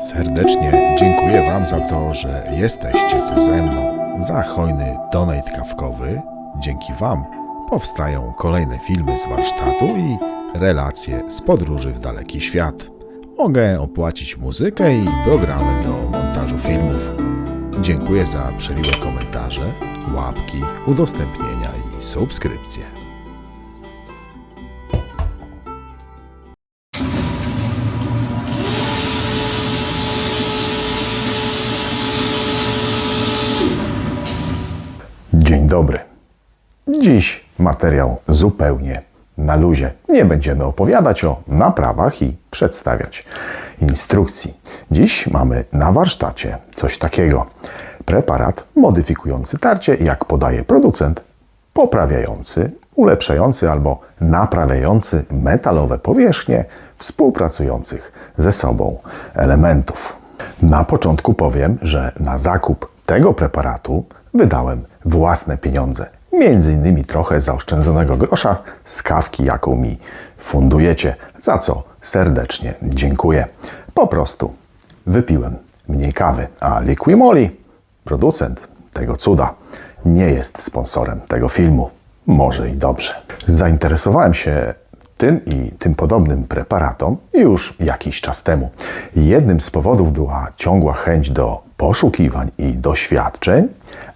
Serdecznie dziękuję Wam za to, że jesteście tu ze mną. Za hojny donate kawkowy. Dzięki Wam powstają kolejne filmy z warsztatu i relacje z podróży w daleki świat. Mogę opłacić muzykę i programy do montażu filmów. Dziękuję za przemiłe komentarze, łapki, udostępnienia i subskrypcje. Dobry. Dziś materiał zupełnie na luzie. Nie będziemy opowiadać o naprawach i przedstawiać instrukcji. Dziś mamy na warsztacie coś takiego. Preparat modyfikujący tarcie, jak podaje producent, poprawiający, ulepszający albo naprawiający metalowe powierzchnie współpracujących ze sobą elementów. Na początku powiem, że na zakup tego preparatu wydałem własne pieniądze. Między innymi trochę zaoszczędzonego grosza z kawki, jaką mi fundujecie, za co serdecznie dziękuję. Po prostu wypiłem mniej kawy, a Liquimoli, producent tego cuda, nie jest sponsorem tego filmu. Może i dobrze. Zainteresowałem się tym i tym podobnym preparatom już jakiś czas temu. Jednym z powodów była ciągła chęć do poszukiwań i doświadczeń,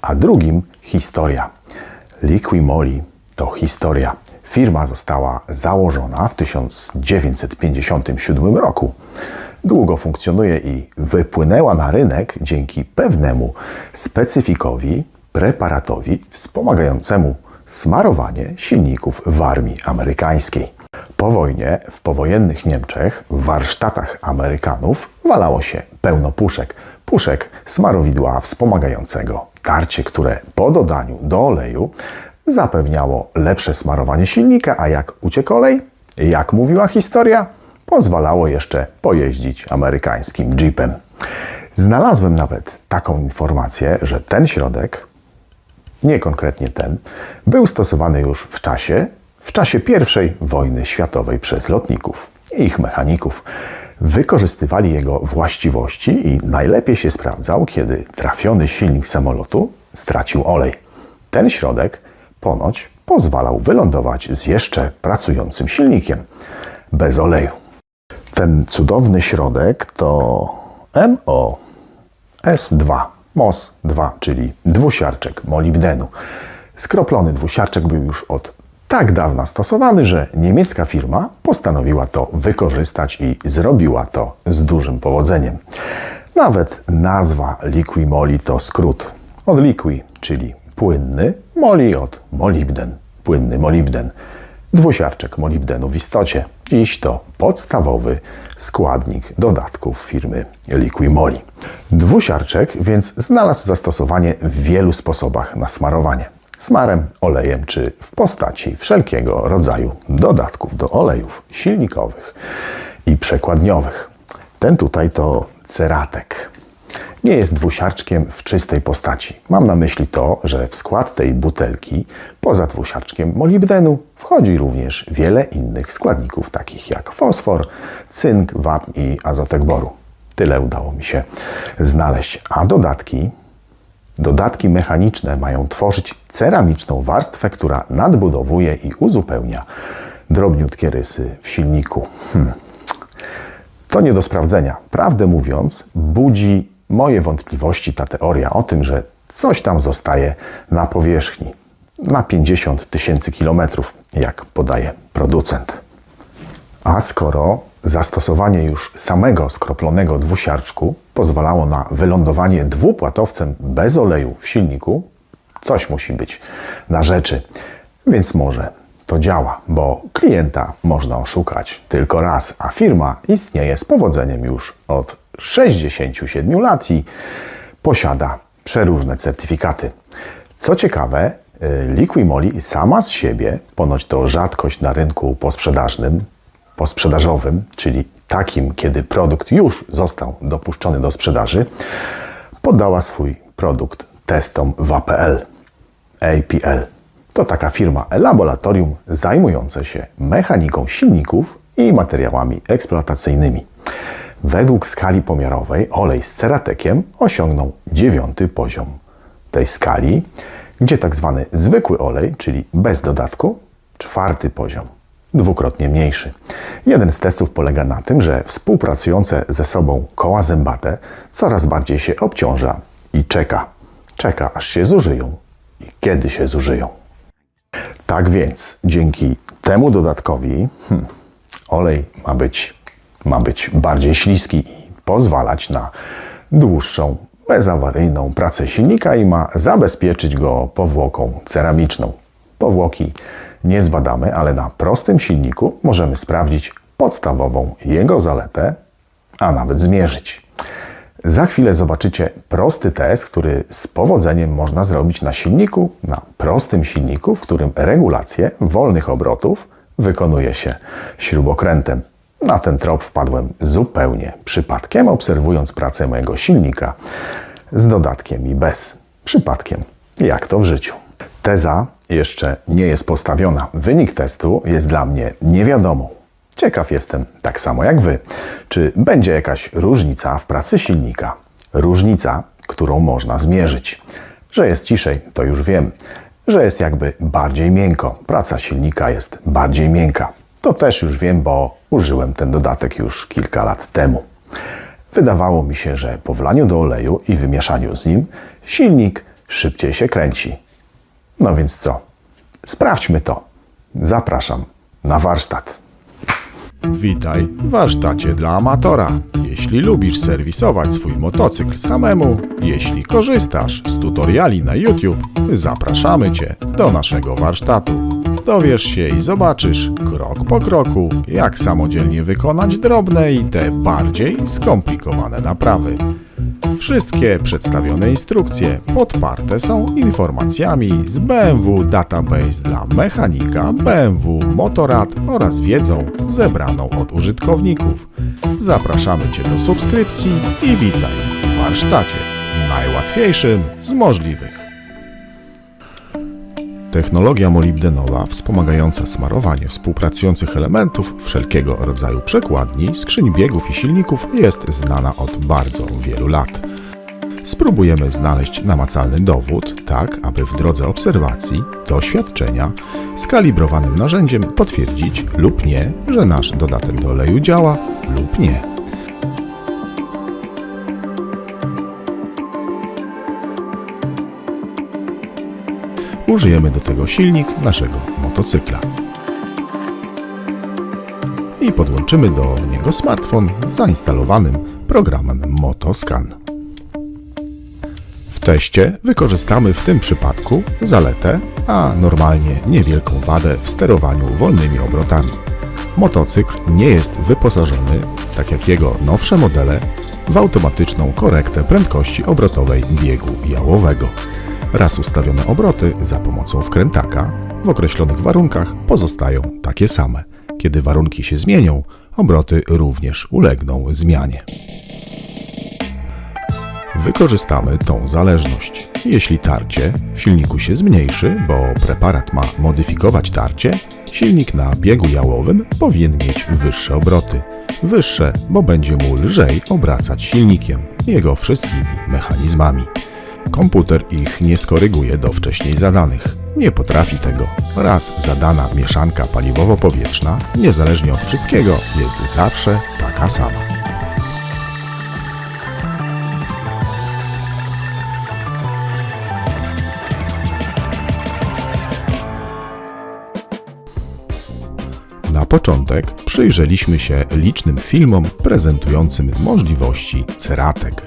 a drugim historia. Liquimoli to historia. Firma została założona w 1957 roku. Długo funkcjonuje i wypłynęła na rynek dzięki pewnemu specyfikowi, preparatowi wspomagającemu smarowanie silników w armii amerykańskiej. Po wojnie w powojennych Niemczech w warsztatach Amerykanów walało się pełno puszek. Puszek smarowidła wspomagającego tarcie, które po dodaniu do oleju zapewniało lepsze smarowanie silnika, a jak uciekł olej, jak mówiła historia, pozwalało jeszcze pojeździć amerykańskim jeepem. Znalazłem nawet taką informację, że ten środek nie konkretnie ten, był stosowany już w czasie, w czasie I wojny światowej przez lotników i ich mechaników. Wykorzystywali jego właściwości i najlepiej się sprawdzał, kiedy trafiony silnik samolotu stracił olej. Ten środek ponoć pozwalał wylądować z jeszcze pracującym silnikiem bez oleju. Ten cudowny środek to MOS2. MOS2, czyli dwusiarczek molibdenu. Skroplony dwusiarczek był już od tak dawna stosowany, że niemiecka firma postanowiła to wykorzystać i zrobiła to z dużym powodzeniem. Nawet nazwa Liquimoli to skrót od liqui, czyli płynny, moli od molibden, płynny molibden. Dwusiarczek molibdenu w istocie. Dziś to podstawowy składnik dodatków firmy Liquimoli. Dwusiarczek więc znalazł zastosowanie w wielu sposobach na smarowanie. Smarem, olejem czy w postaci wszelkiego rodzaju dodatków do olejów silnikowych i przekładniowych. Ten tutaj to ceratek nie jest dwusiarczkiem w czystej postaci. Mam na myśli to, że w skład tej butelki, poza dwusiarczkiem molibdenu, wchodzi również wiele innych składników, takich jak fosfor, cynk, wapń i azotek boru. Tyle udało mi się znaleźć. A dodatki, dodatki mechaniczne mają tworzyć ceramiczną warstwę, która nadbudowuje i uzupełnia drobniutkie rysy w silniku. Hmm. To nie do sprawdzenia. Prawdę mówiąc, budzi moje wątpliwości ta teoria o tym, że coś tam zostaje na powierzchni na 50 tysięcy kilometrów, jak podaje producent. A skoro zastosowanie już samego skroplonego dwusiarczku pozwalało na wylądowanie dwupłatowcem bez oleju w silniku, coś musi być na rzeczy. Więc może to działa, bo klienta można oszukać tylko raz, a firma istnieje z powodzeniem już od 67 lat i posiada przeróżne certyfikaty. Co ciekawe, y, Liquimoli sama z siebie, ponoć to rzadkość na rynku posprzedażnym, posprzedażowym, czyli takim, kiedy produkt już został dopuszczony do sprzedaży, poddała swój produkt testom w APL. APL to taka firma laboratorium zajmujące się mechaniką silników i materiałami eksploatacyjnymi. Według skali pomiarowej olej z ceratekiem osiągnął dziewiąty poziom tej skali, gdzie tak zwany zwykły olej, czyli bez dodatku, czwarty poziom, dwukrotnie mniejszy. Jeden z testów polega na tym, że współpracujące ze sobą koła zębate coraz bardziej się obciąża i czeka. Czeka, aż się zużyją i kiedy się zużyją. Tak więc, dzięki temu dodatkowi hmm, olej ma być, ma być bardziej śliski i pozwalać na dłuższą, bezawaryjną pracę silnika i ma zabezpieczyć go powłoką ceramiczną. Powłoki nie zbadamy, ale na prostym silniku możemy sprawdzić podstawową jego zaletę, a nawet zmierzyć. Za chwilę zobaczycie prosty test, który z powodzeniem można zrobić na silniku, na prostym silniku, w którym regulację wolnych obrotów wykonuje się śrubokrętem. Na ten trop wpadłem zupełnie przypadkiem, obserwując pracę mojego silnika z dodatkiem i bez. Przypadkiem, jak to w życiu. Teza jeszcze nie jest postawiona. Wynik testu jest dla mnie niewiadomą. Ciekaw jestem, tak samo jak Wy, czy będzie jakaś różnica w pracy silnika. Różnica, którą można zmierzyć. Że jest ciszej, to już wiem. Że jest jakby bardziej miękko. Praca silnika jest bardziej miękka. To też już wiem, bo użyłem ten dodatek już kilka lat temu. Wydawało mi się, że po wlaniu do oleju i wymieszaniu z nim silnik szybciej się kręci. No więc co? Sprawdźmy to. Zapraszam na warsztat. Witaj w warsztacie dla amatora. Jeśli lubisz serwisować swój motocykl samemu, jeśli korzystasz z tutoriali na YouTube, zapraszamy Cię do naszego warsztatu. Dowiesz się i zobaczysz krok po kroku, jak samodzielnie wykonać drobne i te bardziej skomplikowane naprawy. Wszystkie przedstawione instrukcje podparte są informacjami z BMW Database dla mechanika BMW Motorrad oraz wiedzą zebraną od użytkowników. Zapraszamy Cię do subskrypcji i witaj w warsztacie najłatwiejszym z możliwych. Technologia molibdenowa wspomagająca smarowanie współpracujących elementów wszelkiego rodzaju przekładni, skrzyń biegów i silników jest znana od bardzo wielu lat. Spróbujemy znaleźć namacalny dowód, tak aby w drodze obserwacji, doświadczenia, skalibrowanym narzędziem potwierdzić lub nie, że nasz dodatek do oleju działa lub nie. Użyjemy do tego silnik naszego motocykla. I podłączymy do niego smartfon z zainstalowanym programem Motoscan. Teście wykorzystamy w tym przypadku zaletę, a normalnie niewielką wadę w sterowaniu wolnymi obrotami. Motocykl nie jest wyposażony, tak jak jego nowsze modele, w automatyczną korektę prędkości obrotowej biegu jałowego. Raz ustawione obroty za pomocą wkrętaka w określonych warunkach pozostają takie same. Kiedy warunki się zmienią, obroty również ulegną zmianie. Wykorzystamy tą zależność. Jeśli tarcie w silniku się zmniejszy, bo preparat ma modyfikować tarcie, silnik na biegu jałowym powinien mieć wyższe obroty. Wyższe, bo będzie mu lżej obracać silnikiem, jego wszystkimi mechanizmami. Komputer ich nie skoryguje do wcześniej zadanych. Nie potrafi tego. Raz zadana mieszanka paliwowo-powietrzna, niezależnie od wszystkiego, jest zawsze taka sama. Początek przyjrzeliśmy się licznym filmom prezentującym możliwości ceratek.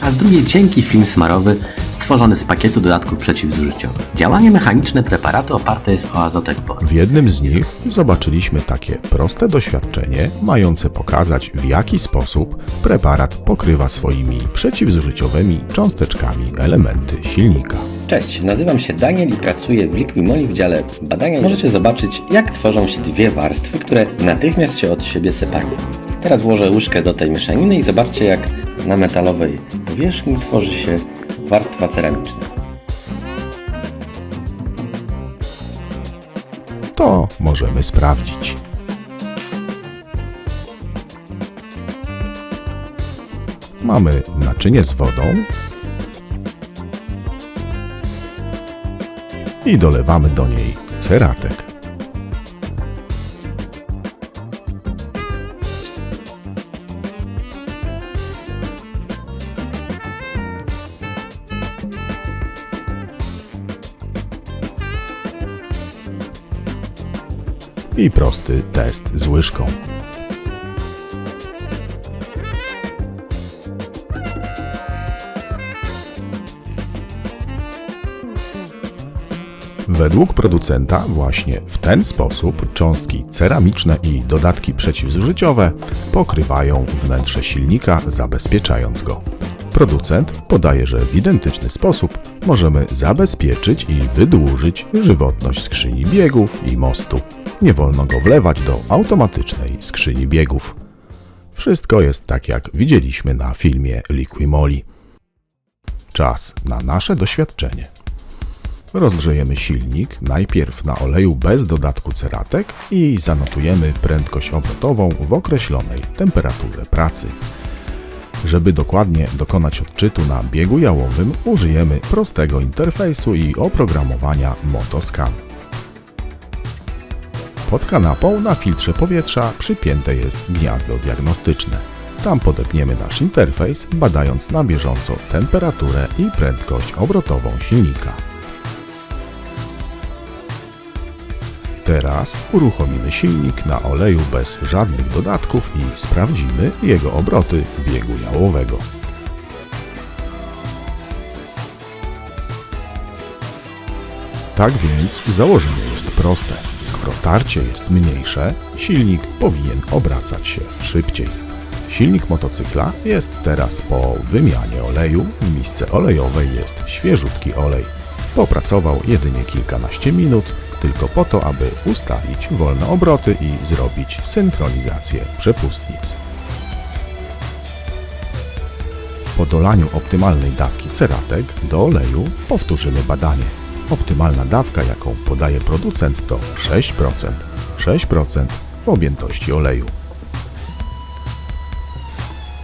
A z drugiej cienki film smarowy stworzony z pakietu dodatków przeciwzużyciowych. Działanie mechaniczne preparatu oparte jest o azotek boru. W jednym z nich zobaczyliśmy takie proste doświadczenie, mające pokazać w jaki sposób preparat pokrywa swoimi przeciwzużyciowymi cząsteczkami elementy silnika. Cześć, nazywam się Daniel i pracuję w Liquimoli w dziale badania. Możecie zobaczyć, jak tworzą się dwie warstwy, które natychmiast się od siebie separują. Teraz włożę łyżkę do tej mieszaniny i zobaczcie, jak na metalowej powierzchni tworzy się warstwa ceramiczna. To możemy sprawdzić. Mamy naczynie z wodą i dolewamy do niej ceratek. I prosty test z łyżką. Według producenta właśnie w ten sposób cząstki ceramiczne i dodatki przeciwzużyciowe pokrywają wnętrze silnika, zabezpieczając go. Producent podaje, że w identyczny sposób możemy zabezpieczyć i wydłużyć żywotność skrzyni biegów i mostu. Nie wolno go wlewać do automatycznej skrzyni biegów. Wszystko jest tak jak widzieliśmy na filmie Liquimoli. Czas na nasze doświadczenie. Rozgrzejemy silnik najpierw na oleju bez dodatku ceratek i zanotujemy prędkość obrotową w określonej temperaturze pracy. Żeby dokładnie dokonać odczytu na biegu jałowym, użyjemy prostego interfejsu i oprogramowania Motoscan. Pod kanapą na filtrze powietrza przypięte jest gniazdo diagnostyczne. Tam podepniemy nasz interfejs, badając na bieżąco temperaturę i prędkość obrotową silnika. Teraz uruchomimy silnik na oleju bez żadnych dodatków i sprawdzimy jego obroty biegu jałowego. Tak więc założenie jest proste. Skoro tarcie jest mniejsze, silnik powinien obracać się szybciej. Silnik motocykla jest teraz po wymianie oleju. W misce olejowej jest świeżutki olej. Popracował jedynie kilkanaście minut, tylko po to, aby ustalić wolne obroty i zrobić synchronizację przepustnic. Po dolaniu optymalnej dawki ceratek do oleju powtórzymy badanie. Optymalna dawka, jaką podaje producent to 6%. 6% w objętości oleju.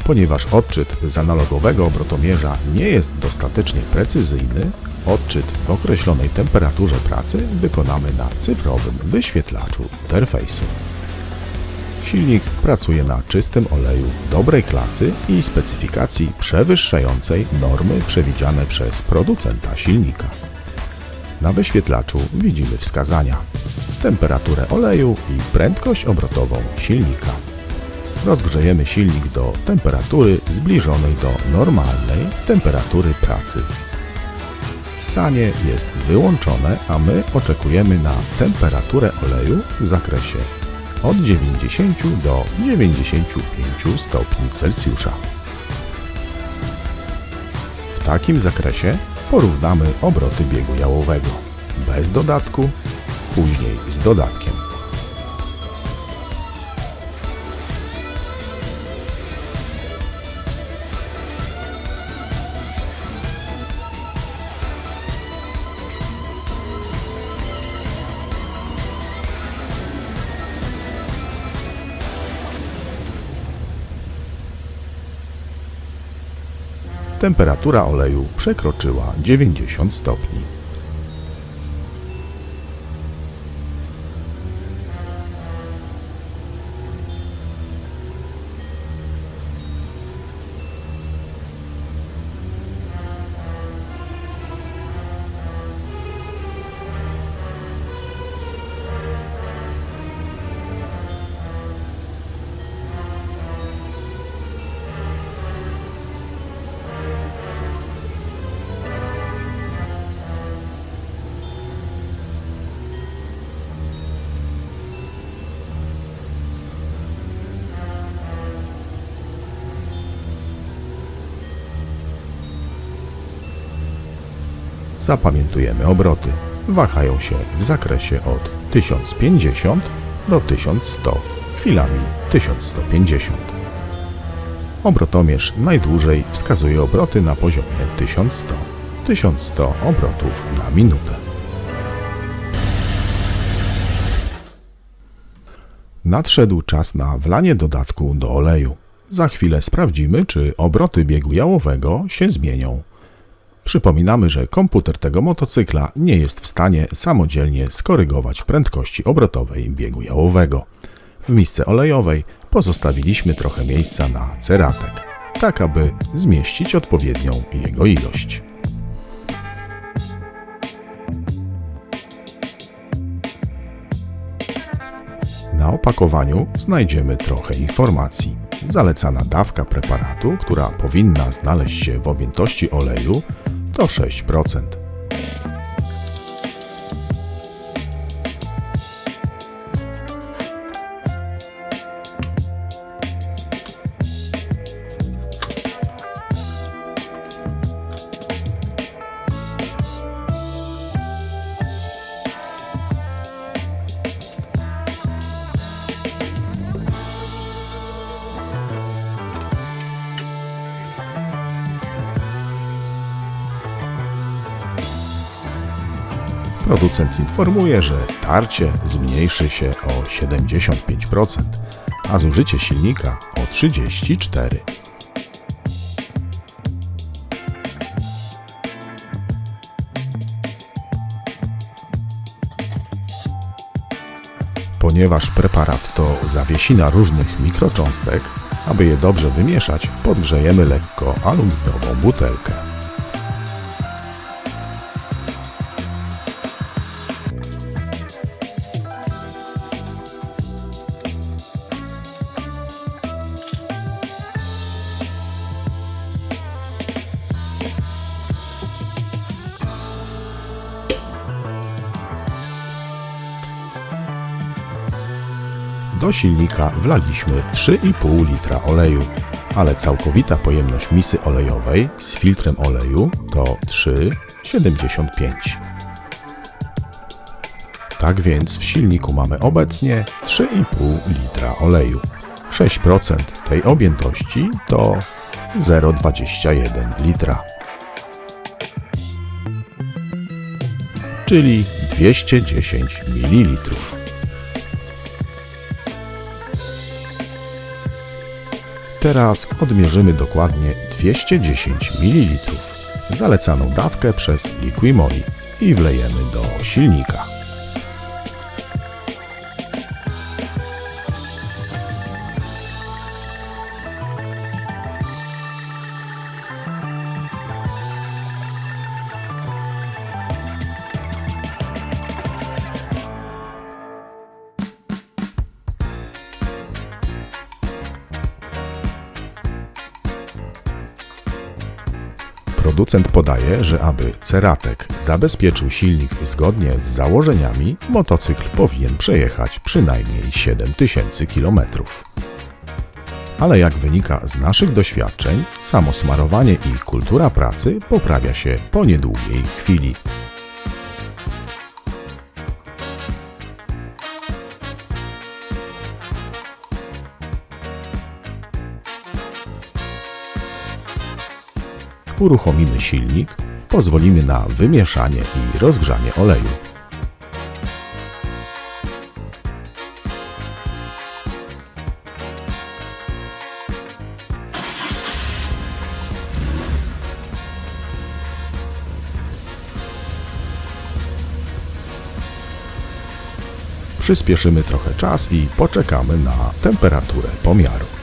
Ponieważ odczyt z analogowego obrotomierza nie jest dostatecznie precyzyjny, odczyt w określonej temperaturze pracy wykonamy na cyfrowym wyświetlaczu interfejsu. Silnik pracuje na czystym oleju dobrej klasy i specyfikacji przewyższającej normy przewidziane przez producenta silnika. Na wyświetlaczu widzimy wskazania: temperaturę oleju i prędkość obrotową silnika. Rozgrzejemy silnik do temperatury zbliżonej do normalnej temperatury pracy. Sanie jest wyłączone, a my oczekujemy na temperaturę oleju w zakresie od 90 do 95 stopni Celsjusza. W takim zakresie porównamy obroty biegu jałowego bez dodatku, później z dodatkiem. Temperatura oleju przekroczyła 90 stopni. Zapamiętujemy obroty. Wahają się w zakresie od 1050 do 1100, chwilami 1150. Obrotomierz najdłużej wskazuje obroty na poziomie 1100. 1100 obrotów na minutę. Nadszedł czas na wlanie dodatku do oleju. Za chwilę sprawdzimy, czy obroty biegu jałowego się zmienią. Przypominamy, że komputer tego motocykla nie jest w stanie samodzielnie skorygować prędkości obrotowej biegu jałowego. W misce olejowej pozostawiliśmy trochę miejsca na ceratek, tak aby zmieścić odpowiednią jego ilość. Na opakowaniu znajdziemy trochę informacji. Zalecana dawka preparatu, która powinna znaleźć się w objętości oleju, to 6%. Producent informuje, że tarcie zmniejszy się o 75%, a zużycie silnika o 34%. Ponieważ preparat to zawiesina różnych mikrocząstek, aby je dobrze wymieszać, podgrzejemy lekko aluminiową butelkę. Do silnika wlaliśmy 3,5 litra oleju, ale całkowita pojemność misy olejowej z filtrem oleju to 3,75. Tak więc w silniku mamy obecnie 3,5 litra oleju. 6% tej objętości to 0,21 litra. Czyli 210 ml. Teraz odmierzymy dokładnie 210 ml. Zalecaną dawkę przez Liquimoli i wlejemy do silnika. Producent podaje, że aby Ceratek zabezpieczył silnik zgodnie z założeniami, motocykl powinien przejechać przynajmniej 7000 km. Ale jak wynika z naszych doświadczeń, samo smarowanie i kultura pracy poprawia się po niedługiej chwili. Uruchomimy silnik, pozwolimy na wymieszanie i rozgrzanie oleju. Przyspieszymy trochę czas i poczekamy na temperaturę pomiaru.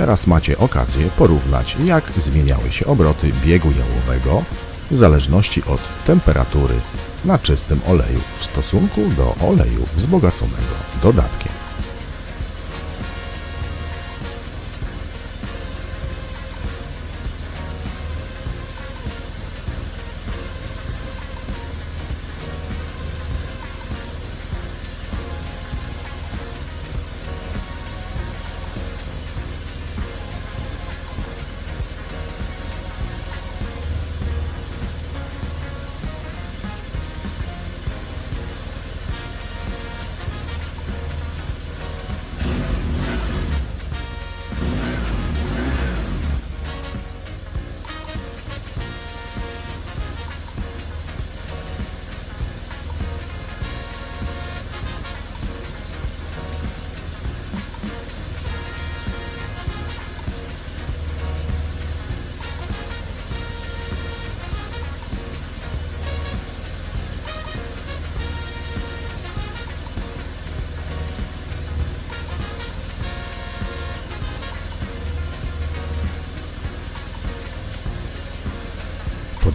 Teraz macie okazję porównać, jak zmieniały się obroty biegu jałowego w zależności od temperatury na czystym oleju w stosunku do oleju wzbogaconego dodatkiem.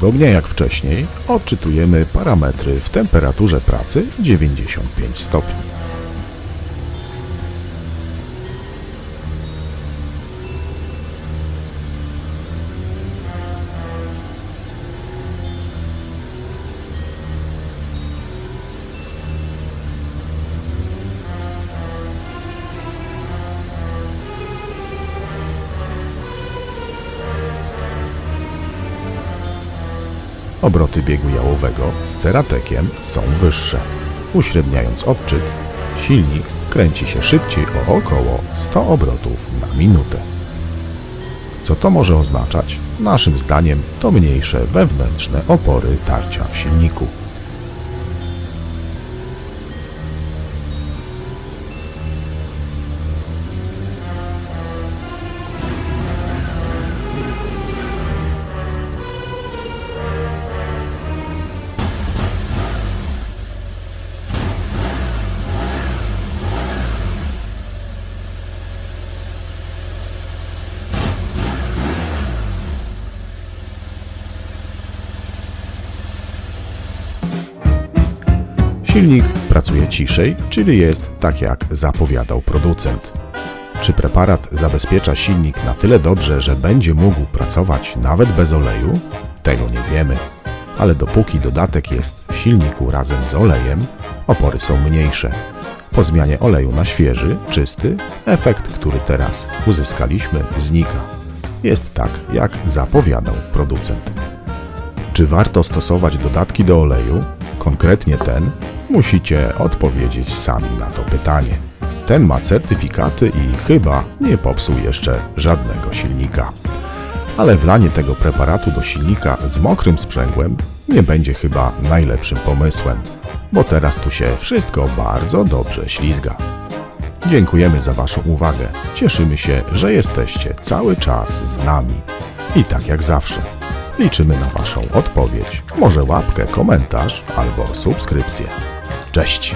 Podobnie jak wcześniej, odczytujemy parametry w temperaturze pracy 95 stopni. Obroty biegu jałowego z ceratekiem są wyższe. Uśredniając odczyt, silnik kręci się szybciej o około 100 obrotów na minutę. Co to może oznaczać? Naszym zdaniem to mniejsze wewnętrzne opory tarcia w silniku. Silnik pracuje ciszej, czyli jest tak jak zapowiadał producent. Czy preparat zabezpiecza silnik na tyle dobrze, że będzie mógł pracować nawet bez oleju? Tego nie wiemy. Ale dopóki dodatek jest w silniku razem z olejem, opory są mniejsze. Po zmianie oleju na świeży, czysty, efekt, który teraz uzyskaliśmy, znika. Jest tak, jak zapowiadał producent. Czy warto stosować dodatki do oleju? Konkretnie ten? Musicie odpowiedzieć sami na to pytanie. Ten ma certyfikaty i chyba nie popsuł jeszcze żadnego silnika. Ale wlanie tego preparatu do silnika z mokrym sprzęgłem nie będzie chyba najlepszym pomysłem, bo teraz tu się wszystko bardzo dobrze ślizga. Dziękujemy za Waszą uwagę. Cieszymy się, że jesteście cały czas z nami. I tak jak zawsze, liczymy na Waszą odpowiedź, może łapkę, komentarz albo subskrypcję. Cześć!